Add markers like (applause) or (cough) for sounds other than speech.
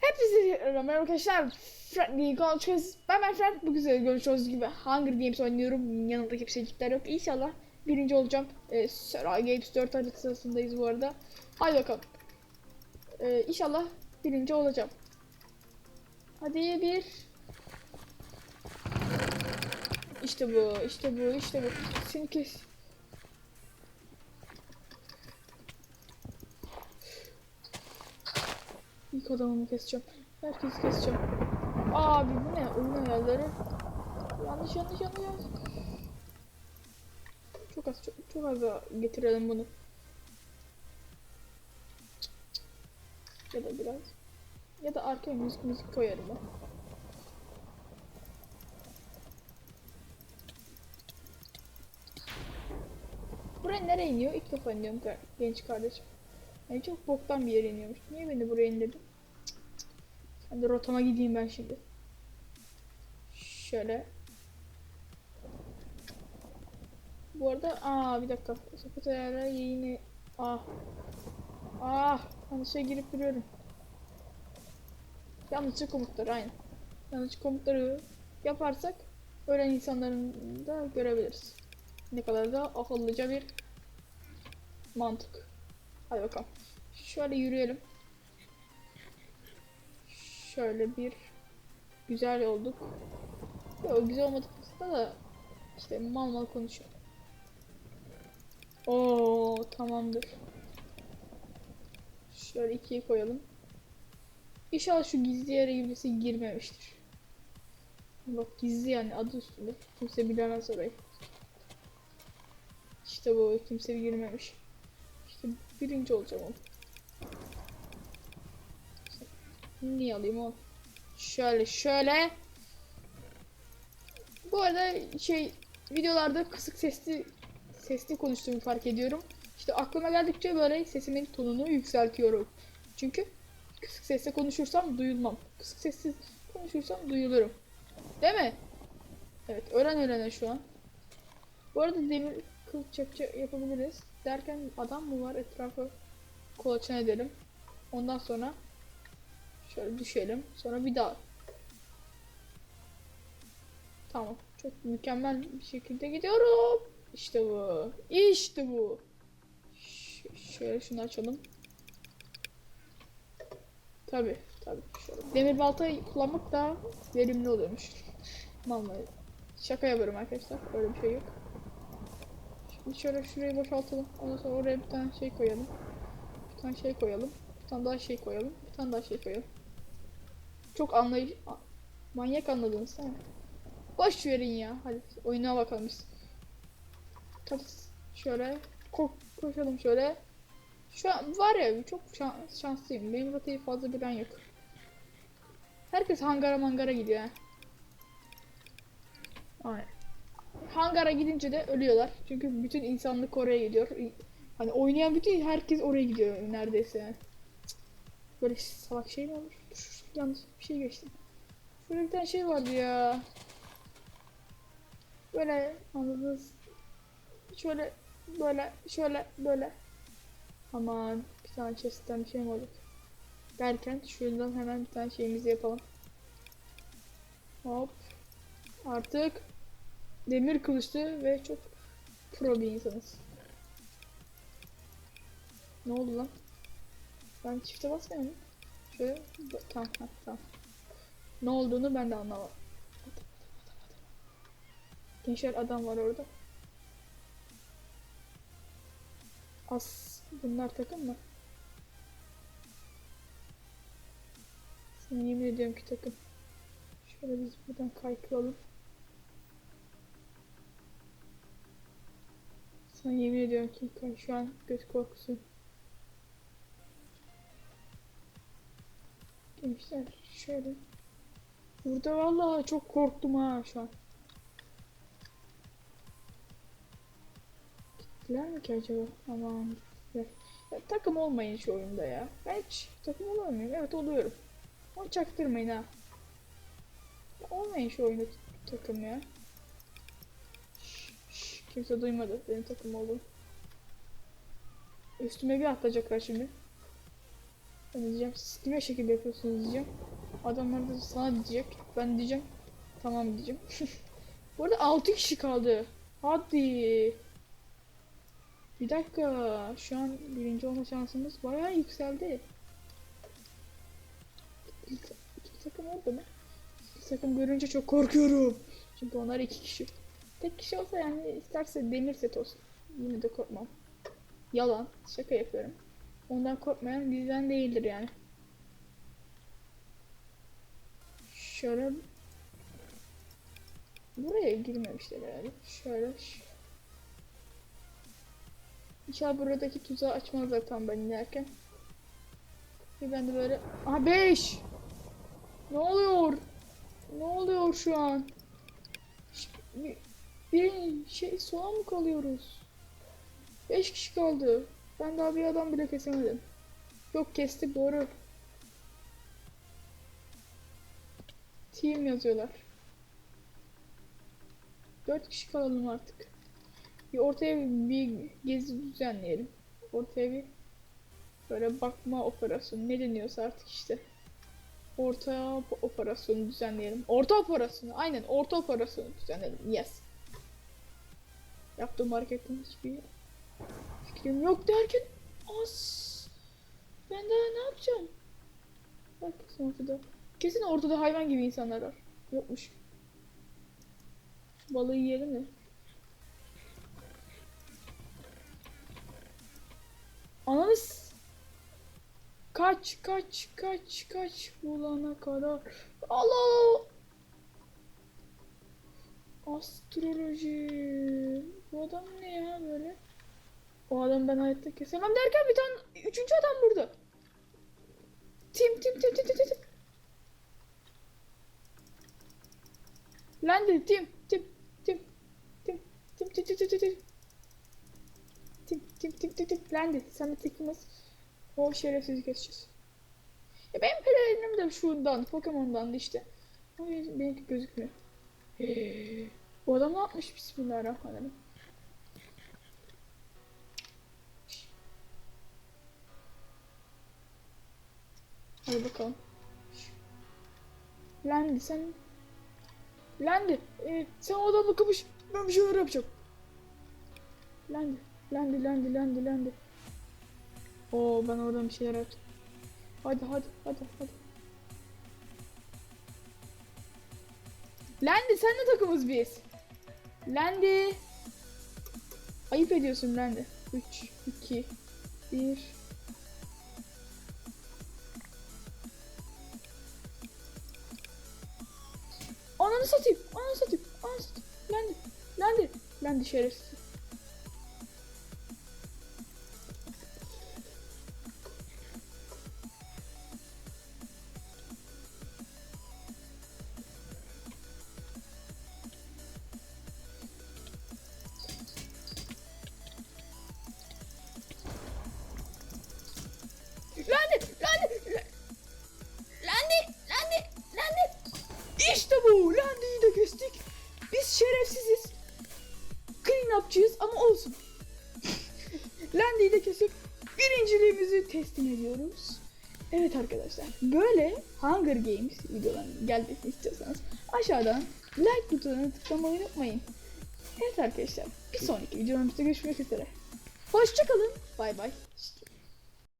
Hepinize arkadaşlar. Friendly konuşuyoruz. Ben ben Friend. Bu güzel görüşürüz gibi Hunger Games oynuyorum. Yanımda kimsecikler yok. İnşallah birinci olacağım. Ee, Seray Games 4 haritasındayız bu arada. Hadi bakalım. Ee, inşallah birinci olacağım. Hadi bir. İşte bu, işte bu, işte bu. Seni kes. İlk adamımı keseceğim. Herkesi keseceğim. Abi bu ne? Oyun ayarları. Yanlış yanlış yanlış. Çok az çok, çok az getirelim bunu. Ya da biraz. Ya da arkaya müzik müzik koyarım ben. Buraya nereye iniyor? İlk defa iniyorum genç kardeşim. Yani çok boktan bir yere iniyormuş. Niye beni buraya indirdin? De rotama gideyim ben şimdi. Şöyle. Bu arada aa bir dakika. Sepet ayarı yayını ah. Ah yanlışa girip duruyorum. Yanlışlık komutları aynı. Yanlış komutları yaparsak ölen insanların da görebiliriz. Ne kadar da akıllıca bir mantık. Hadi bakalım. Şöyle yürüyelim. Şöyle bir güzel olduk. Yok güzel olmadık aslında da işte mal mal konuşuyor. Oo tamamdır. Şöyle ikiye koyalım. İnşallah şu gizli yere birisi girmemiştir. Bak gizli yani adı üstünde. Kimse bilemez orayı. İşte bu kimse girmemiş. İşte birinci olacağım oğlum. Niye alayım oğlum? Şöyle şöyle. Bu arada şey videolarda kısık sesli sesli konuştuğumu fark ediyorum. İşte aklıma geldikçe böyle sesimin tonunu yükseltiyorum. Çünkü kısık sesle konuşursam duyulmam. Kısık sessiz konuşursam duyulurum. Değil mi? Evet öğren öğrene şu an. Bu arada demir kılıç yapabiliriz. Derken adam mı var etrafı kolaçan edelim. Ondan sonra şöyle düşelim. Sonra bir daha. Tamam. Çok mükemmel bir şekilde gidiyorum. İşte bu. İşte bu. Ş- şöyle şunu açalım. Tabi tabi. Demir baltayı kullanmak daha verimli oluyormuş. (laughs) Vallahi. Şaka yapıyorum arkadaşlar. Böyle bir şey yok. Şimdi şöyle şurayı boşaltalım. Ondan sonra oraya bir tane şey koyalım. Bir tane şey koyalım. Bir tane daha şey koyalım. Bir tane daha şey koyalım. Çok anlayış... a- Manyak anladınız mi? Boş verin ya. Hadi oyuna bakalım biz. Hadi şöyle ko koşalım şöyle. Şu an var ya çok şan şanslıyım. Benim rotayı fazla bilen yok. Herkes hangara mangara gidiyor ha. Aynen. Hangara gidince de ölüyorlar. Çünkü bütün insanlık oraya gidiyor. Hani oynayan bütün herkes oraya gidiyor neredeyse yani. Böyle salak şey mi olur? Dur, yanlış bir şey geçtim. Şurada bir tane şey vardı ya. Böyle anladınız. Şöyle böyle şöyle böyle. Aman bir tane chest'ten bir şey mi olur? Derken şuradan hemen bir tane şeyimizi yapalım. Hop. Artık demir kılıçlı ve çok pro bir insanız. Ne oldu lan? Ben çifte basmıyorum. Şöyle tamam tamam tamam. Ne olduğunu ben de anlamadım. Gençler adam var orada. As bunlar takım mı? Sana yemin ediyorum ki takım. Şöyle biz buradan kaykılalım. Sana yemin ediyorum ki şu an göz korkusu. Gençler şöyle. Burada vallahi çok korktum ha şu an. Gittiler mi ki acaba? Aman gittiler. Ya, takım olmayın şu oyunda ya. Ben hiç takım olamıyorum. Evet oluyorum. Ama çaktırmayın ha. Ya, olmayın şu oyunda takım ya. Şş, şş, Kimse duymadı benim takım olduğumu. Üstüme bir atlayacaklar şimdi. Diyeceğim siz kime şekilde yapıyorsunuz diyeceğim. Adamlar da sana diyecek. Ben diyeceğim. Tamam diyeceğim. (laughs) Bu arada 6 kişi kaldı. Hadi. Bir dakika. Şu an birinci olma şansımız bayağı yükseldi. İlk, takım orada mı? İki takım görünce çok korkuyorum. Çünkü onlar iki kişi. Tek kişi olsa yani isterse demir set olsun. Yine de korkmam. Yalan. Şaka yapıyorum. Ondan korkmayan bizden değildir yani. Şöyle Buraya girmemişler herhalde. Şöyle İnşallah buradaki tuzağı açmazlar tam ben inerken. Ve ben de böyle... Aha 5! Ne oluyor? Ne oluyor şu an? Bir, bir şey sona mı kalıyoruz? 5 kişi kaldı. Ben daha bir adam bile kesemedim. Yok kestik doğru. Team yazıyorlar. 4 kişi kalalım artık. Bir ortaya bir gezi düzenleyelim. Ortaya bir böyle bakma operasyonu ne deniyorsa artık işte. Orta operasyonu düzenleyelim. Orta operasyonu aynen orta operasyonu düzenleyelim. Yes. Yaptığım hareketin hiçbir fikrim yok derken as. Ben daha ne yapacağım? Bak kesin ortada. Kesin ortada hayvan gibi insanlar var. Yokmuş. Balığı yiyelim de. Ananız. Kaç kaç kaç kaç bulana kadar. Allah. Astroloji. Bu adam ne ya böyle? O adam ben hayatta kesemem derken bir tane üçüncü adam burada. Tim tim tim tim tim tim. Lendi tim tim tim tim tim tim tim tim tim tim tim tim tim tim tim Lendi sen de tekimiz o şerefsizi keseceğiz. Ya benim pelerinim de şundan Pokemon'dan işte. Ama benim- benimki gözükmüyor. Bu adam ne yapmış bismillahirrahmanirrahim. Hadi bakalım. Lendi sen... Lendi e, sen o adamla kapış. Ben bir şeyler yapacağım. Lendi. Lendi, lendi, lendi, lendi. Oo ben oradan bir şeyler yaptım. Hadi hadi hadi hadi. Lendi sen de takımız biz. Lendi. Ayıp ediyorsun Lendi. 3, 2, 1. Ananı satayım. Ananı satayım. Ananı satayım. Lendi. Lendi. Lendi şerefsiz. Lendi'yi de kesip birinciliğimizi teslim ediyoruz. Evet arkadaşlar böyle Hunger Games videolarının gelmesini istiyorsanız aşağıdan like butonuna tıklamayı unutmayın. Evet arkadaşlar bir sonraki videomuzda görüşmek üzere. Hoşçakalın. Bay bay.